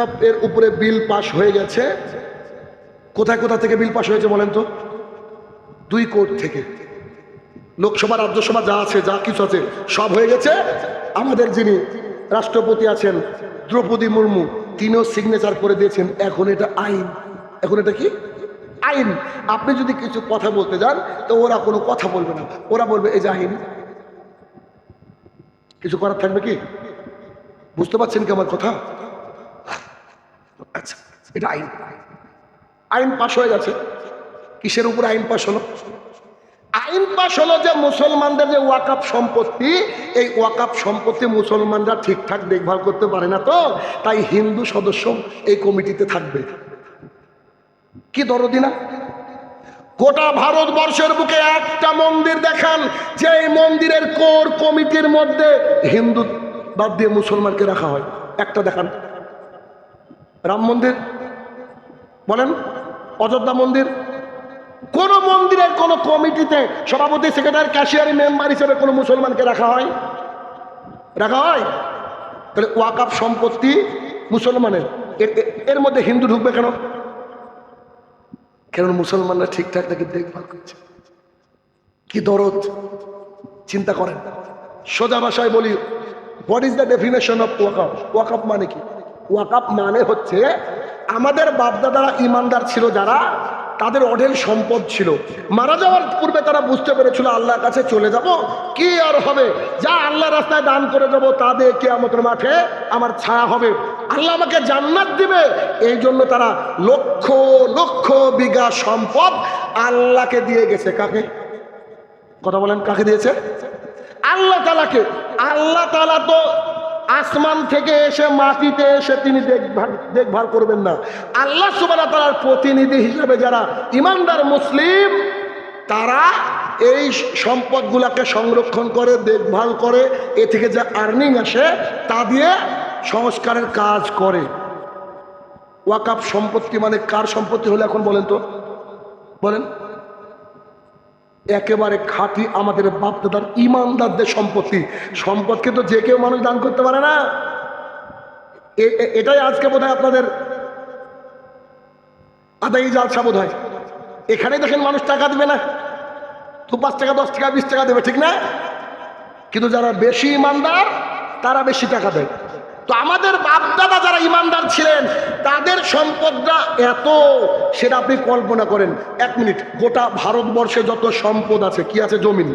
এর উপরে বিল পাশ হয়ে গেছে। কোথায়, কোথা থেকে বিল পাশ হয়েছে বলেন তো? দুই কোর্ট থেকে। লোকসভা, রাজ্যসভা যা আছে, যা কিছু আছে, সব হয়ে গেছে। আমাদের যিনি রাষ্ট্রপতি আছেন, দ্রৌপদী মুর্মু, তিনিও সিগনেচার করে দিয়েছেন। এখন এটা আইন। এখন এটা কি? আইন। আপনি যদি কিছু কথা বলতে যান, তো ওরা কোনো কথা বলবে না। ওরা বলবে, এই যে আইন। কিছু করার থাকবে কি? বুঝতে পারছেন কি আমার কথা? এটা আইন। আইন পাশ হয়ে গেছে। কিসের উপর আইন পাশ হলো? আইন পাশ হলো যে মুসলমানদের যে ওয়াকাপ সম্পত্তি, এই ওয়াকাপ সম্পত্তি মুসলমানরা ঠিকঠাক দেখভাল করতে পারে না তো, তাই হিন্দু সদস্য এই কমিটিতে থাকবে। কি দরদি না? গোটা ভারতবর্ষের বুকে একটা মন্দির দেখান যে এই মন্দিরের কোর কমিটির মধ্যে হিন্দু বাদ দিয়ে মুসলমানকে রাখা হয়। একটা দেখান। রাম মন্দির? বলেন, অযোধ্যা মন্দির। কোন মন্দিরের কোন কমিটিতে সভাপতি, সেক্রেটারি, ক্যাশিয়ারি মেম্বার হিসেবে কোনো মুসলমানকে রাখা হয়? রাখা হয়? তাহলে ওয়াকাপ সম্পত্তি মুসলমানের। এর মধ্যে হিন্দু ঢুকবে কেন? কেন মুসলমানরা ঠিকঠাক তাকে দেখভাল করছে? কি দরদ? চিন্তা করেন। সোজা ভাষায় বলি what is the definition of waqf waqf মানে কি? ওয়াকাপ মানে হচ্ছে আমাদের বাপদাদারা ইমানদার ছিল যারা, তাদের অঢেল সম্পদ ছিল। মারা যাওয়ার পূর্বে তারা বুঝতে পেরেছিল, আল্লাহর কাছে চলে যাব, কি আর হবে? যা আল্লাহ রাস্তায় দান করে যাব তা দিয়ে কেয়ামতের মাঠে আমার ছায়া হবে। আল্লাহ আমাকে জান্নাত দিবে। এই জন্য তারা লক্ষ লক্ষ বিঘা সম্পদ আল্লাহকে দিয়ে গেছে। কাকে? কথা বলেন, কাকে দিয়েছে? আল্লাহ তালাকে আল্লাহ তালা তো আসমান থেকে এসে মাটিতে এসে তিনি দেখভাল দেখভাল করবেন না। আল্লাহ সুবাহ তালার প্রতিনিধি হিসেবে যারা ইমানদার মুসলিম, তারা এই সম্পদগুলাকে সংরক্ষণ করে, দেখভাল করে, এ থেকে যে আর্নিং আসে, তা দিয়ে সংস্কারের কাজ করে। ওয়াকাপ সম্পত্তি মানে কার সম্পত্তি হলে এখন বলেন তো? বলেন। একেবারে খাঁটি আমাদের বাপদাদার ইমানদারদের সম্পত্তি। সম্পদকে তো যে কেউ মানুষ দান করতে পারে না। এটাই আজকে বোধ আপনাদের আদায় জালসা বোধ হয় এখানে দেখেন মানুষ টাকা দেবে না। তো পাঁচ টাকা, দশ টাকা, বিশ টাকা দেবে, ঠিক না? কিন্তু যারা বেশি ইমানদার, তারা বেশি টাকা দেয়। তো আমাদের বাপদাদা যারা ইমানদার ছিলেন, তাদের সম্পদটা এত সেটা আপনি কল্পনা করেন। এক মিনিট, গোটা ভারতবর্ষে যত সম্পদ আছে, কি আছে? জমিন।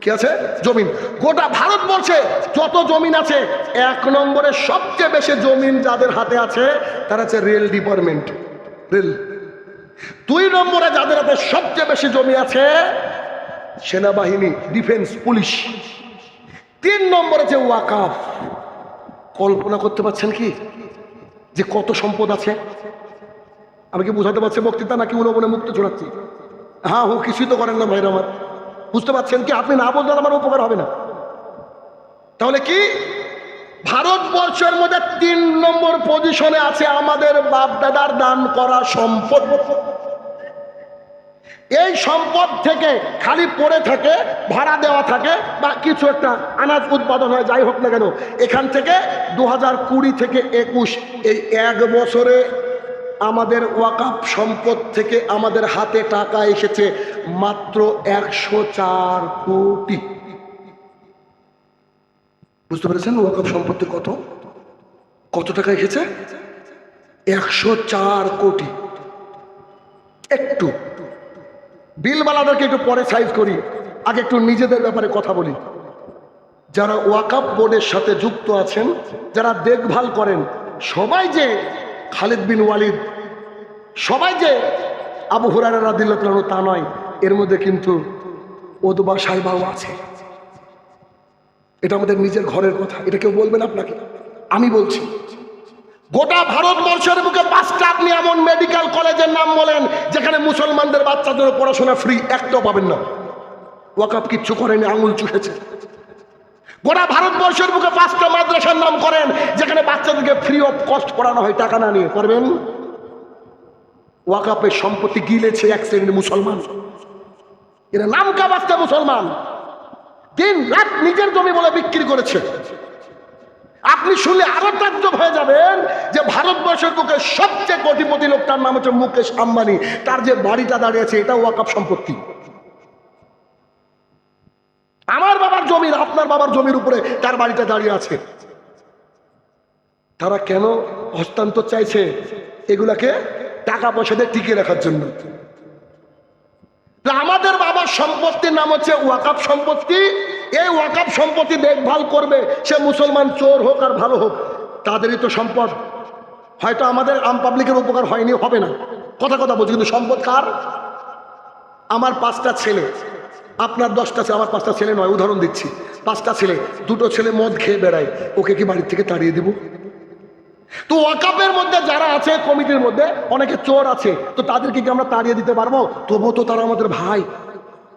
কি আছে? জমিন। গোটা ভারতবর্ষে যত জমিন আছে, এক নম্বরে সবচেয়ে বেশি জমিন যাদের হাতে আছে, তারা আছে রেল ডিপার্টমেন্ট। রেল। দুই নম্বরে যাদের হাতে সবচেয়ে বেশি জমি আছে, সেনাবাহিনী, ডিফেন্স, পুলিশ। তিন নম্বরে যে ওয়াকাফ। কল্পনা করতে পারছেন কি? যে কত সম্পদ আছে? আমি কি বুঝাতে পারছি বক্তৃতা নাকি উনবনে মুক্ত ছড়াচ্ছি? হ্যাঁ হো কিছুই তো করেন না ভাইরা আমার। বুঝতে পারছেন কি? আপনি না বললে আমার উপকার হবে না। তাহলে কি? ভারতবর্ষের মধ্যে তিন নম্বর পজিশনে আছে আমাদের বাপ দাদার দান করা সম্পদ। এই সম্পদ থেকে খালি পড়ে থাকে, ভাড়া দেওয়া থাকে বা কিছু একটা আনাজ উৎপাদন হয়, যাই হোক না কেন। এখান থেকে দু হাজার কুড়ি থেকে একুশ, এই এক বছরে আমাদের ওয়াকাপ সম্পদ থেকে আমাদের হাতে টাকা এসেছে মাত্র একশো চার কোটি। বুঝতে পেরেছেন ওয়াকাপ সম্পত্তি কত? কত টাকা এসেছে? একশো চার কোটি। একটু। বিলবালাদেরকে একটু পরে সাইজ করি। আগে একটু নিজেদের ব্যাপারে কথা বলি। যারা ওয়াকাপ বোর্ডের সাথে যুক্ত আছেন, যারা দেখভাল করেন, সবাই যে খালিদ বিন ওয়ালিদ, সবাই যে আবু হুরারা রাদিল্লাহ তা নয়, এর মধ্যে কিন্তু ওদবা সাহেবাও আছে। এটা আমাদের নিজের ঘরের কথা। এটা কেউ বলবেন আপনাকে? আমি বলছি। গোটা ভারতবর্ষের বুকে পাঁচটা আপনি এমন মেডিকেল কলেজের নাম বলেন, যেখানে মুসলমানদের বাচ্চাদের পড়াশোনা ফ্রি একটাও পাবেন না। ওয়াকাপ কিচ্ছু করেনি, আঙুল চুষেছে। গোটা ভারতবর্ষের বুকে পাঁচটা মাদ্রাসার নাম করেন, যেখানে বাচ্চাদেরকে ফ্রি অফ কস্ট পড়ানো হয়, টাকা না নিয়ে। পারবেন? ওয়াকাপের সম্পত্তি গিলেছে এক শ্রেণির মুসলমান। এরা নাম কা বাচ্চা মুসলমান। দিন রাত নিজের জমি বলে বিক্রি করেছে। আপনি শুনলে আরও তাজ্জব হয়ে যাবেন যে ভারতবর্ষের বুকে সবচেয়ে কোটিপতি লোকটার নাম হচ্ছে মুকেশ আম্বানি। তার যে বাড়িটা দাঁড়িয়েছে এটা ওয়াকাপ সম্পত্তি। আমার বাবার জমির, আপনার বাবার জমির উপরে তার বাড়িটা দাঁড়িয়ে আছে। তারা কেন হস্তান্তর চাইছে এগুলাকে টাকা পয়সা দিয়ে টিকিয়ে রাখার জন্য? আমাদের বাবার সম্পত্তির নাম হচ্ছে ওয়াকাপ সম্পত্তি। এই ওয়াকাপ সম্পত্তি দেখভাল করবে, সে মুসলমান চোর হোক আর ভালো হোক, তাদেরই তো সম্পদ। হয়তো আমাদের আম পাবলিকের উপকার হয়নি, হবে না। কথা কথা বলছি, কিন্তু সম্পদ কার? আমার পাঁচটা ছেলে, আপনার দশটা ছেলে, আমার পাঁচটা ছেলে নয়, উদাহরণ দিচ্ছি। পাঁচটা ছেলে, দুটো ছেলে মদ খেয়ে বেড়ায়, ওকে কি বাড়ির থেকে তাড়িয়ে দিব? তো ওয়াকাপের মধ্যে যারা আছে, কমিটির মধ্যে, অনেকে চোর আছে, তো তাদেরকে কি আমরা তাড়িয়ে দিতে পারব? তবুও তো তারা আমাদের ভাই।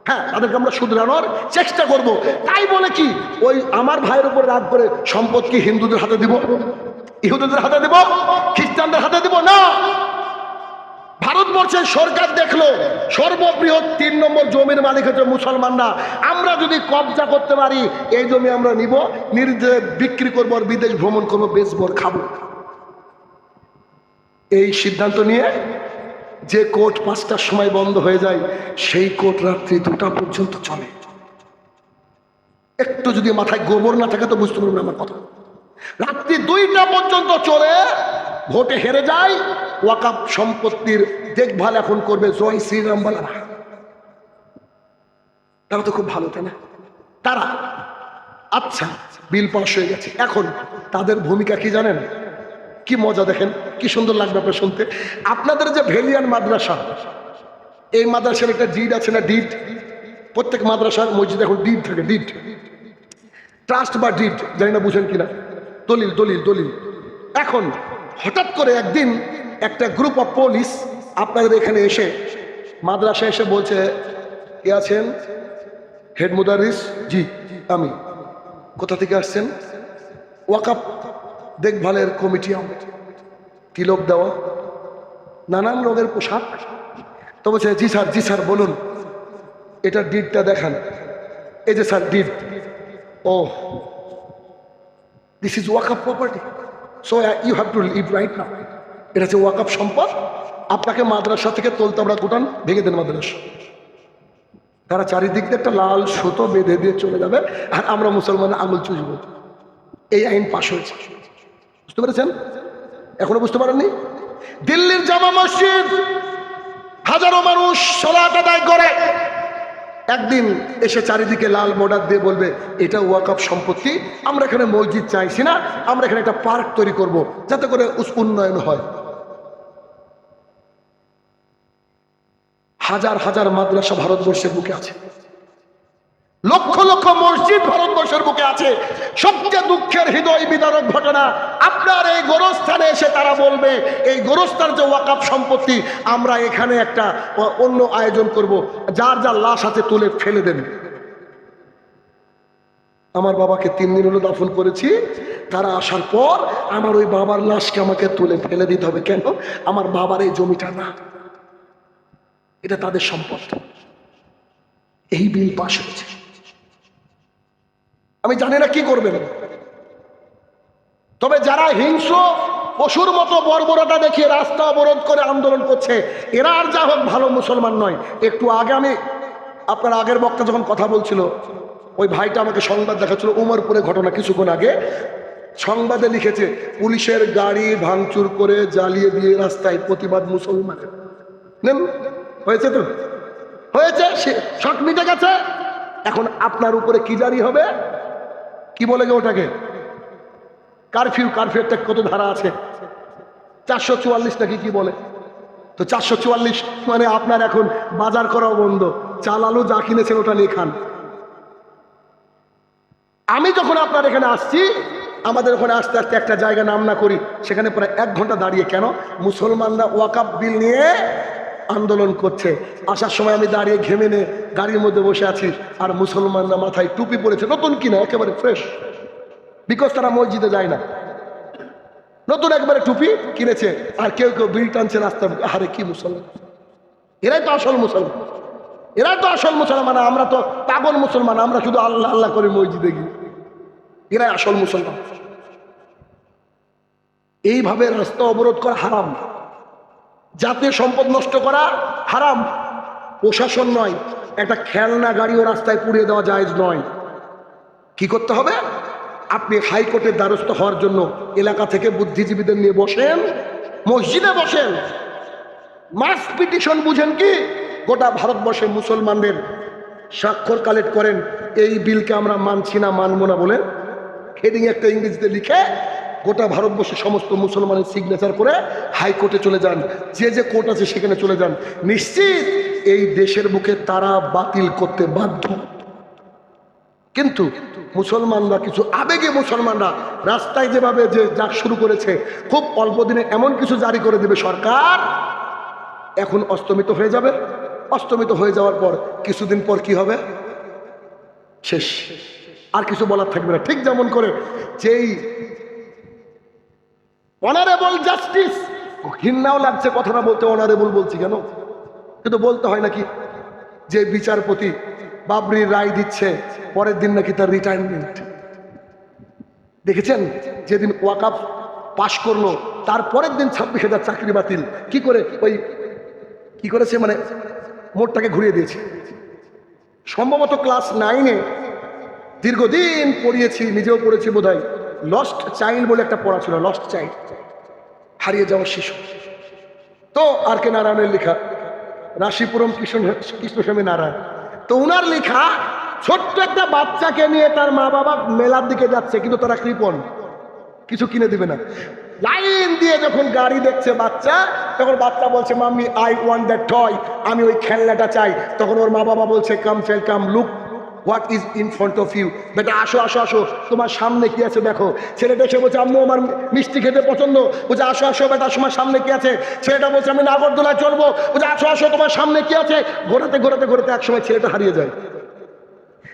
হ্যাঁ তাদেরকে আমরা শুধরানোর চেষ্টা করব। তাই বলে কি? ওই আমার ভাইয়ের উপর রাগ করে সম্পদ কি হিন্দুদের হাতে দিব, ইহুদিদের হাতে দিব, খ্রিস্টানদের হাতে দিব? না। ভারতবর্ষের সরকার দেখল, সর্ববৃহৎ তিন নম্বর জমির মালিক হচ্ছে মুসলমানরা। আমরা যদি কবজা করতে পারি, এই জমি আমরা নিব নির্দে বিক্রি করব বিদেশ ভ্রমণ করব, বেচবো আর খাব। এই সিদ্ধান্ত নিয়ে যে কোর্ট পাঁচটার সময় বন্ধ হয়ে যায়, সেই কোর্ট রাত্রি দুটা পর্যন্ত চলে। একটু যদি মাথায় গোবর না থাকে তো বুঝতে পারবেন আমার কথা। রাত্রি দুইটা পর্যন্ত চলে, ভোটে হেরে যায় ওয়াকাপ সম্পত্তির দেখভাল এখন করবে জয় শ্রীরাম বালারা তারা তো খুব ভালো, তাই না? তারা আচ্ছা বিল পাস হয়ে গেছে। এখন তাদের ভূমিকা কি জানেন? কি মজা দেখেন, কি সুন্দর লাগবে আপনার শুনতে। আপনাদের যে ভেলিয়ান মাদ্রাসা, এই মাদ্রাসার একটা ডিড আছে না, ডিড? প্রত্যেক মাদ্রাসার মসজিদ এখন ডিড থাকে, ডিড। ট্রাস্ট বা ডিড, জানি না বুঝেন কিনা। দলিল দলিল দলিল। এখন হঠাৎ করে একদিন একটা গ্রুপ অফ পুলিশ আপনাদের এখানে এসে মাদ্রাসা এসে বলছে, কে আছেন? হেড মুদারিস? জি, আমি। কোথা থেকে আসছেন? ওয়াকাপ দেখভালের কমিটি তিলক দেওয়া? নানান রঙের পোশাক। তো বলছে জি স্যার জি স্যার, বলুন। এটা ডিডটা দেখান। এই যে sir deed O. This is waqf property so you have to leave right now এটা হচ্ছে ওয়াকআপ সম্পদ। আপনাকে মাদ্রাসা থেকে তোলতে আমরা গোটান, ভেঙে দেন মাদ্রাসা। তারা চারিদিক দিয়ে একটা লাল সুতো বেঁধে দিয়ে চলে যাবে, আর আমরা মুসলমান আঙুল চুষবো। এই আইন পাশ হয়েছে। বুঝতে পেরেছেন? এখনও বুঝতে পারেননি? দিল্লির জামা মসজিদ হাজারো মানুষ সলাত আদায় করে। একদিন এসে চারিদিকে লাল বর্ডার দিয়ে বলবে, এটা ওয়াকআপ সম্পত্তি, আমরা এখানে মসজিদ চাইছি না, আমরা এখানে একটা পার্ক তৈরি করব, যাতে করে উন্নয়ন হয়। হাজার হাজার মাদ্রাসা ভারতবর্ষের বুকে আছে। লক্ষ লক্ষ মসজিদ ভারতবর্ষের বুকে আছে। সবচেয়ে দুঃখের হৃদয় বিদারক ঘটনা, আপনার এই গোরস্থানে এসে তারা বলবে, এই গোরস্থান যে ওয়াকাপ সম্পত্তি, আমরা এখানে একটা অন্য আয়োজন করব। যার যার লাশ আছে তুলে ফেলে দেন আমার বাবাকে তিন দিন হলো দাফন করেছি। তারা আসার পর আমার ওই বাবার লাশকে আমাকে তুলে ফেলে দিতে হবে। কেন? আমার বাবার এই জমিটা না। এটা তাদের সম্পদ। এই বিল পাশ হয়েছে। আমি জানি না কি করবেন। তবে যারা হিংস্র, পশুর মতো বর্বরতা দেখিয়ে রাস্তা অবরোধ করে আন্দোলন করছে, এরা আর যা হোক ভালো মুসলমান নয়। একটু আগে আমি আপনার আগের বক্তা যখন কথা বলছিল, ওই ভাইটা আমাকে সংবাদ দেখাচ্ছিল উমরপুরে ঘটনা কিছুক্ষণ আগে। সংবাদে লিখেছে, পুলিশের গাড়ি ভাঙচুর করে জ্বালিয়ে দিয়ে রাস্তায় প্রতিবাদ মুসলমানের। নেন, হয়েছে তো? হয়েছে, সে- শখ মিটে গেছে। এখন আপনার উপরে কি জারি হবে? কি বলে গে ওটাকে? কারফিউ কারফিউ একটা কত ধারা আছে? চারশো চুয়াল্লিশ নাকি কি বলে? তো চারশো চুয়াল্লিশ মানে আপনার এখন বাজার করাও বন্ধ। চাল আলু যা কিনেছেন ওটা নিয়ে খান। আমি যখন আপনার এখানে আসছি, আমাদের ওখানে আস্তে আস্তে একটা জায়গা নাম না করি, সেখানে প্রায় এক ঘণ্টা দাঁড়িয়ে। কেন? মুসলমানরা ওয়াকাপ বিল নিয়ে আন্দোলন করছে। আসার সময় আমি দাঁড়িয়ে ঘেমে নে গাড়ির মধ্যে বসে আছি আর মুসলমানরা মাথায় টুপি পরেছে। নতুন কিনা, একেবারে ফ্রেশ বিকজ তারা মসজিদে যায় না। নতুন একবারে টুপি কিনেছে আর কেউ কেউ বিড়ি টানছে রাস্তার বুকে। আরে কি মুসলমান? এরাই তো আসল মুসলমান। এরাই তো আসল মুসলমান আমরা তো পাগল মুসলমান, আমরা শুধু আল্লাহ আল্লাহ করে মসজিদে গিয়ে। এরাই আসল মুসলমান। এইভাবে রাস্তা অবরোধ করা হারাম জাতীয় সম্পদ নষ্ট করা হারাম। প্রশাসন নয়, একটা খেলনা গাড়িও রাস্তায় পুড়িয়ে দেওয়া জায়েজ নয়। কি করতে হবে? আপনি হাইকোর্টের দ্বারস্থ হওয়ার জন্য এলাকা থেকে বুদ্ধিজীবীদের নিয়ে বসেন, মসজিদে বসেন। মাস পিটিশন বুঝেন কি? গোটা ভারতবর্ষে মুসলমানদের স্বাক্ষর কালেক্ট করেন, এই বিলকে আমরা মানছি না, মানবো না বলে। হেডিং একটা ইংরেজিতে লিখে গোটা ভারতবর্ষের সমস্ত মুসলমানের সিগনেচার করে হাইকোর্টে চলে যান। যে যে কোর্ট আছে সেখানে চলে যান। নিশ্চিত এই দেশের বুকে তারা বাতিল করতে বাধ্য। কিন্তু মুসলমানরা, কিছু আবেগে মুসলমানরা রাস্তায় যেভাবে যে যাক শুরু করেছে, খুব অল্প দিনে এমন কিছু জারি করে দেবে সরকার, এখন অস্তমিত হয়ে যাবে। অস্তমিত হয়ে যাওয়ার পর কিছুদিন পর কি হবে? শেষ। আর কিছু বলার থাকবে না। ঠিক যেমন করে যেই অনারেবল জাস্টিস ঘৃণাও লাগছে, কথাটা বলতে অনারেবল বলছি কেন? কিন্তু বলতে হয় নাকি, যে বিচারপতি বাবরির রায় দিচ্ছে, পরের দিন নাকি তার রিটায়ারমেন্ট দেখেছেন? যেদিন ওয়াকাপ পাশ করল তারপরের দিন ছাব্বিশ হাজার চাকরি বাতিল। কি করে ওই, কি করেছে মানে মোটটাকে ঘুরিয়ে দিয়েছে। সম্ভবত ক্লাস নাইনে দীর্ঘদিন পড়িয়েছি, নিজেও পড়েছি বোধহয়। লস্ট চাইল্ড বলে একটা পড়া ছিল লস্ট চাইল্ড হারিয়ে যাওয়া শিশু। তো আর কে নারায়ণের লেখা? রাশিপুরম কৃষ্ণ কৃষ্ণস্বামী নারায়ণ। তো উনার লেখা, ছোট্ট একটা বাচ্চাকে নিয়ে তার মা বাবা মেলার দিকে যাচ্ছে, কিন্তু তারা কৃপণ। কিছু কিনে দিবে না। লাইন দিয়ে যখন গাড়ি দেখছে বাচ্চা, তখন বাচ্চা বলছে, mummy I want that toy আমি ওই খেলনাটা চাই। তখন ওর মা বাবা বলছে come fail come look what is in front of you বেটা, আসো আসো আসো। তোমার সামনে কি আছে দেখো? ছেলেটা এসে বলছে, আম্মু, আমার মিষ্টি খেতে পছন্দ। বলছে, আসো আসো, বেটা, তোমার সামনে কি আছে? ছেলেটা বলছে, আমি নাগরদোলায় চলবো বলছে, আসো আসো, তোমার সামনে কি আছে? ঘোরাতে ঘোরাতে ঘোরাতে একসময় ছেলেটা হারিয়ে যায়।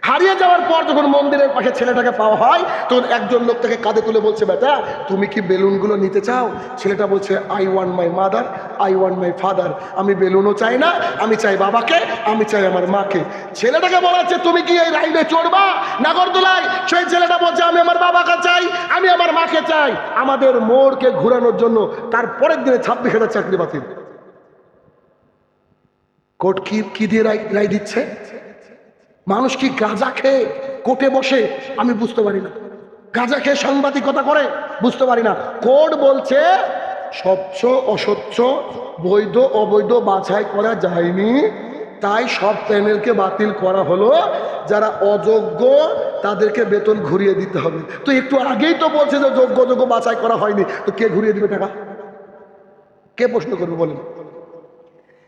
হারিয়ে যাওয়ার পর যখন মন্দিরের পাশে ছেলেটাকে পাওয়া হয়, তখন একজন লোক তাকে কাঁধে তুলে বলছে, বেটা, তুমি কি বেলুনগুলো নিতে চাও? ছেলেটা বলছে I want my mother I want my father আমি বেলুনও চাই না, আমি চাই বাবাকে, আমি চাই আমার মাকে। ছেলেটাকে বলাচ্ছে তুমি কি এই রাইডে চড়বা? নাগরদোলায়? সেই ছেলেটা বলছে, আমি আমার বাবাকে চাই, আমি আমার মাকে চাই। আমাদের মোড়কে ঘুরানোর জন্য তার পরের দিনে ছাব্বিশ হাজার চাকরি বাতিল। কোর্ট কি কি দিয়ে রায় রায় দিচ্ছে? মানুষ কি গাঁজা খেয়ে কোর্টে বসে? আমি বুঝতে পারি না। গাঁজা খেয়ে সাংবাদিকতা করে? বুঝতে পারি না। কোর্ট বলছে, স্বচ্ছ, অস্বচ্ছ, বৈধ, অবৈধ বাছাই করা যায়নি। তাই সব প্যানেলকে বাতিল করা হলো। যারা অযোগ্য, তাদেরকে বেতন ঘুরিয়ে দিতে হবে। তো একটু আগেই তো বলছে যে যোগ্য যোগ্য বাছাই করা হয়নি। তো কে ঘুরিয়ে দিবে টাকা? কে প্রশ্ন করবে বলেন?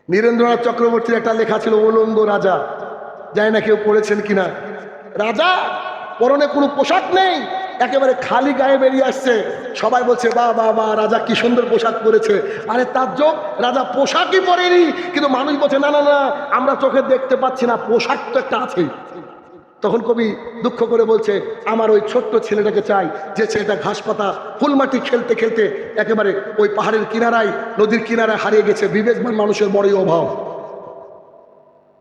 নীরেন্দ্রনাথ চক্রবর্তীর একটা লেখা ছিল উলঙ্গ রাজা। জানি না কেউ পড়েছেন কিনা। রাজা, পরনে কোনো পোশাক নেই, একেবারে খালি গায়ে বেরিয়ে আসছে। সবাই বলছে, বা বা বা, রাজা কি সুন্দর পোশাক পরেছে। আরে তার যোগ রাজা পোশাকই পরেনি, কিন্তু মানুষ বলছে, না না না, আমরা চোখে দেখতে পাচ্ছি না, পোশাক তো একটা আছেই তখন কবি দুঃখ করে বলছে, আমার ওই ছোট্ট ছেলেটাকে চাই, যে ছেলেটা ঘাস পাতা ফুলমাটি খেলতে খেলতে একেবারে ওই পাহাড়ের কিনারায়, নদীর কিনারায় হারিয়ে গেছে। বিবেকবান মানুষের বড়ই অভাব।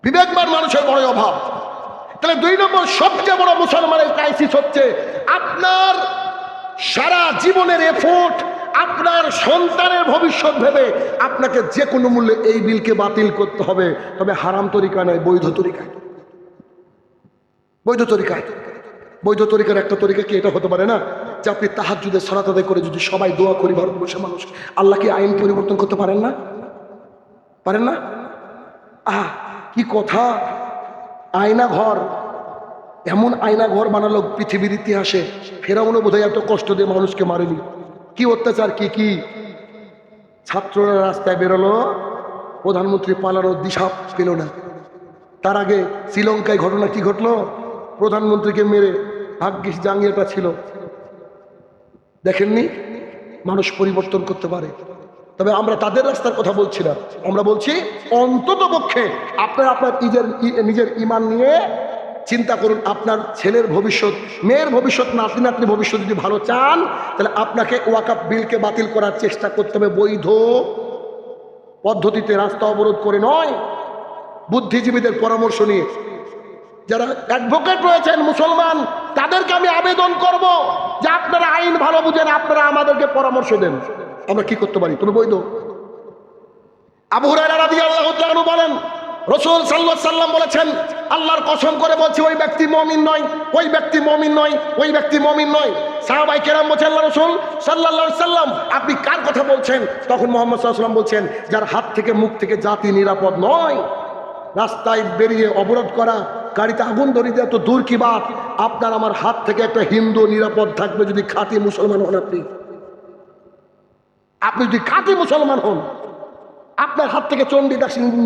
বিবেকবান মানুষের বড় অভাব। তাহলে দুই নম্বর সবচেয়ে বড় মুসলমানের ক্রাইসিস হচ্ছে আপনার সারা জীবনের এফোর্ট আপনার সন্তানের ভবিষ্যৎ ভেবে আপনাকে যে কোনো মূল্যে এই বিলকে বাতিল করতে হবে। তবে হারাম তরিকা নয়, বৈধ তরিকায় বৈধ তরিকায় বৈধ তরিকার একটা তরিকা কি এটা হতে পারে না? যে আপনি তাহার যদি আদায় করে যদি সবাই দোয়া করি ভারতবর্ষের মানুষ আল্লাহ কি আইন পরিবর্তন করতে পারেন না? পারেন না? আহ কি কথা? আয়না ঘর, এমন আয়না ঘর বানালো পৃথিবীর ইতিহাসে। ফেরাউনও বোধহয় এত কষ্ট দিয়ে মানুষকে মারেনি। কি অত্যাচার, কি কি? ছাত্ররা রাস্তায় বেরোলো, প্রধানমন্ত্রী পালানোর দিশা পেল না। তার আগে শ্রীলঙ্কায় ঘটনা কি ঘটলো? প্রধানমন্ত্রীকে মেরে ভাগ্যিস জাঙ্গিয়াটা ছিল। দেখেননি? মানুষ পরিবর্তন করতে পারে। তবে আমরা তাদের রাস্তার কথা বলছি না। আমরা বলছি, অন্তত পক্ষে আপনার আপনার নিজের নিজের ইমান নিয়ে চিন্তা করুন, আপনার ছেলের ভবিষ্যৎ, মেয়ের ভবিষ্যৎ, নাতি নাতনি ভবিষ্যৎ যদি ভালো চান, তাহলে আপনাকে ওয়াকাপ বিলকে বাতিল করার চেষ্টা করতে হবে বৈধ পদ্ধতিতে, রাস্তা অবরোধ করে নয়। বুদ্ধিজীবীদের পরামর্শ নিয়ে। যারা অ্যাডভোকেট রয়েছেন মুসলমান, তাদেরকে আমি আবেদন করব যে আপনারা আইন ভালো বুঝেন, আপনারা আমাদেরকে পরামর্শ দেন। আমরা কি করতে পারি? তুমি বৈধ। আবু রাদিয়াল্লাহু তাআলা বলেন, রসুল সাল্লাল্লাহু সাল্লাম বলেছেন, আল্লাহর কসম করে বলছি, ওই ব্যক্তি মমিন নয়, ওই ব্যক্তি মমিন নয়, ওই ব্যক্তি মমিন নয়। সাহাবাই কেরাম বলছেন, আল্লাহ রসুল সাল্লাল্লাহু সাল্লাম আপনি কার কথা বলছেন? তখন মোহাম্মদ সাল্লাম বলছেন, যার হাত থেকে মুখ থেকে জাতি নিরাপদ নয়। রাস্তায় বেরিয়ে অবরোধ করা, গাড়িতে আগুন ধরিয়ে দেওয়া, তো দূর কি বাত? আপনার আমার হাত থেকে একটা হিন্দু নিরাপদ থাকবে যদি খাঁটি মুসলমান হন আপনি। আপনি যদি খাঁটি মুসলমান হন, আপনার হাত থেকে চণ্ডী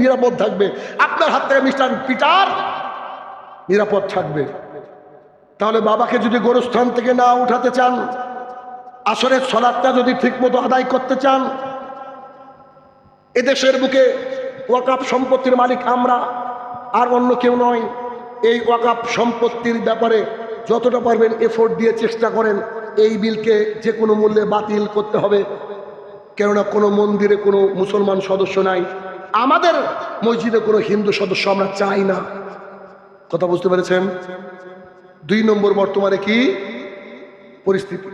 নিরাপদ থাকবে, আপনার হাত থেকে মিস্টার পিটার নিরাপদ থাকবে। তাহলে বাবাকে যদি গোরস্থান থেকে না উঠাতে চান, আসরের সলাদটা যদি ঠিকমতো আদায় করতে চান, এদেশের বুকে ওয়াকাপ সম্পত্তির মালিক আমরা, আর অন্য কেউ নয়। এই ওয়াকাপ সম্পত্তির ব্যাপারে যতটা পারবেন এফোর্ট দিয়ে চেষ্টা করেন, এই বিলকে যে কোনো মূল্যে বাতিল করতে হবে। কেননা কোনো মন্দিরে কোনো মুসলমান সদস্য নাই। আমাদের মসজিদে কোনো হিন্দু সদস্য আমরা চাই না। কথা বুঝতে পেরেছেন? দুই নম্বর বর্তমানে কি? পরিস্থিতি।